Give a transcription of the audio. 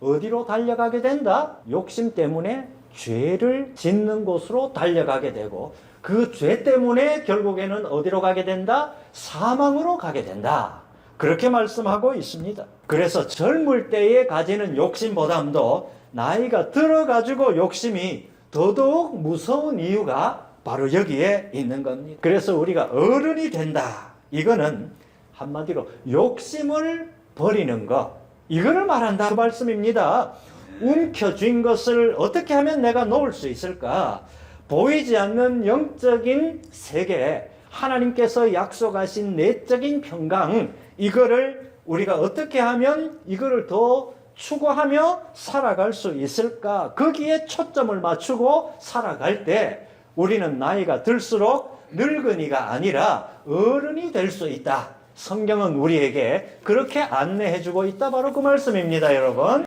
어디로 달려가게 된다? 욕심 때문에 죄를 짓는 곳으로 달려가게 되고 그 죄 때문에 결국에는 어디로 가게 된다? 사망으로 가게 된다. 그렇게 말씀하고 있습니다. 그래서 젊을 때에 가지는 욕심보담도 나이가 들어가지고 욕심이 더더욱 무서운 이유가 바로 여기에 있는 겁니다. 그래서 우리가 어른이 된다. 이거는 한마디로 욕심을 버리는 것. 이거를 말한다. 그 말씀입니다. 움켜쥔 것을 어떻게 하면 내가 놓을 수 있을까? 보이지 않는 영적인 세계, 하나님께서 약속하신 내적인 평강, 이거를 우리가 어떻게 하면 이거를 더 추구하며 살아갈 수 있을까? 거기에 초점을 맞추고 살아갈 때 우리는 나이가 들수록 늙은이가 아니라 어른이 될 수 있다. 성경은 우리에게 그렇게 안내해주고 있다. 바로 그 말씀입니다, 여러분.